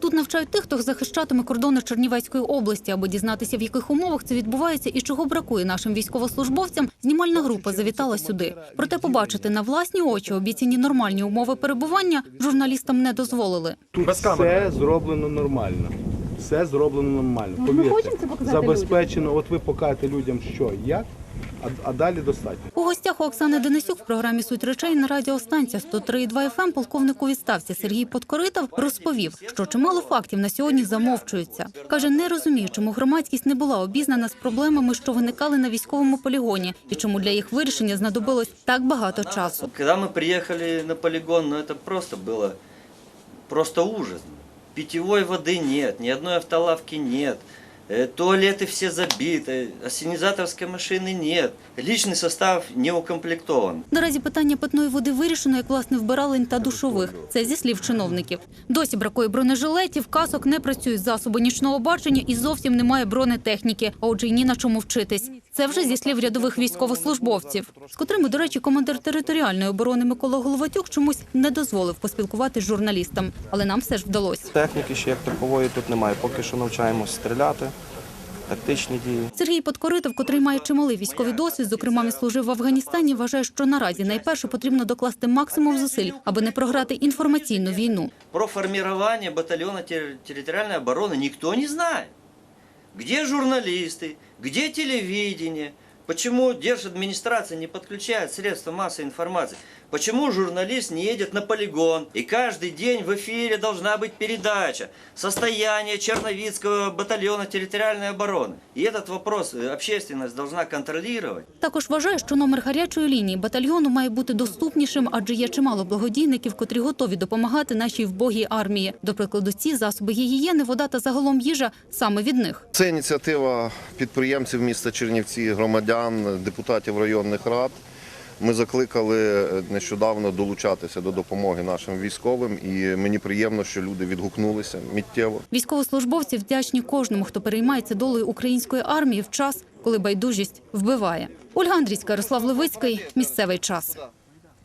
Тут навчають тих, хто захищатиме кордони Чернівецької області, аби дізнатися, в яких умовах це відбувається і чого бракує нашим військовослужбовцям. Знімальна група завітала сюди. Проте побачити на власні очі обіцяні нормальні умови перебування журналістам не дозволили. Тут все зроблено нормально. Все зроблено нормально. Повірте, це показати забезпечено. От ви покажете людям, що як, а, а далі достатньо. У гостях у Оксани Денисюк в програмі «Суть речей» на радіостанція 103,2 FM полковник у відставці Сергій Подкоритов розповів, що чимало фактів на сьогодні замовчуються. Каже, не розуміє, чому громадськість не була обізнана з проблемами, що виникали на військовому полігоні, і чому для їх вирішення знадобилось так багато часу. Когда мы приехали на полигон, ну это просто было просто ужас. Питьевой воды нет, ни одной автолавки нет, э, туалеты все забиты, ассенизаторской машины нет, личный состав не укомплектован. Наразі питання питної води вирішено, як власне вбиралень та душових. Це зі слів чиновників. Досі бракує бронежилетів, касок не працюють засоби нічного бачення і зовсім немає бронетехніки. А отже, й ні на чому вчитись. Це вже зі слів рядових військовослужбовців, з котрими, до речі, командир територіальної оборони Микола Головатюк чомусь не дозволив поспілкуватись з журналістам. Але нам все ж вдалося. Техніки ще як такової тут немає. Поки що навчаємося стріляти, тактичні дії. Сергій Подкоритов, котрий має чималий військовий досвід, зокрема і служив в Афганістані, вважає, що наразі найперше потрібно докласти максимум зусиль, аби не програти інформаційну війну. Про формування батальйону територіальної оборони ніхто не знає. Где журналісти, где телевидение, почему держадминистрация не подключает средства массовой информации, почему журналист не едет на полигон, и каждый день в эфире должна быть передача состояния Черновицкого батальона территориальной обороны. И этот вопрос э, общественность должна контролировать. Також вважає, що номер гарячої лінії батальйону має бути доступнішим, адже є чимало благодійників, котрі готові допомагати нашій вбогій армії. До прикладу, ці засоби гігієни, вода та загалом їжа саме від них. Це ініціатива підприємців міста Чернівці, громадян, депутатів районних рад. Ми закликали нещодавно долучатися до допомоги нашим військовим, і мені приємно, що люди відгукнулися миттєво. Військовослужбовці вдячні кожному, хто переймається долею української армії в час, коли байдужість вбиває. Ольга Андрійська, Ярослав Левицький. Місцевий час.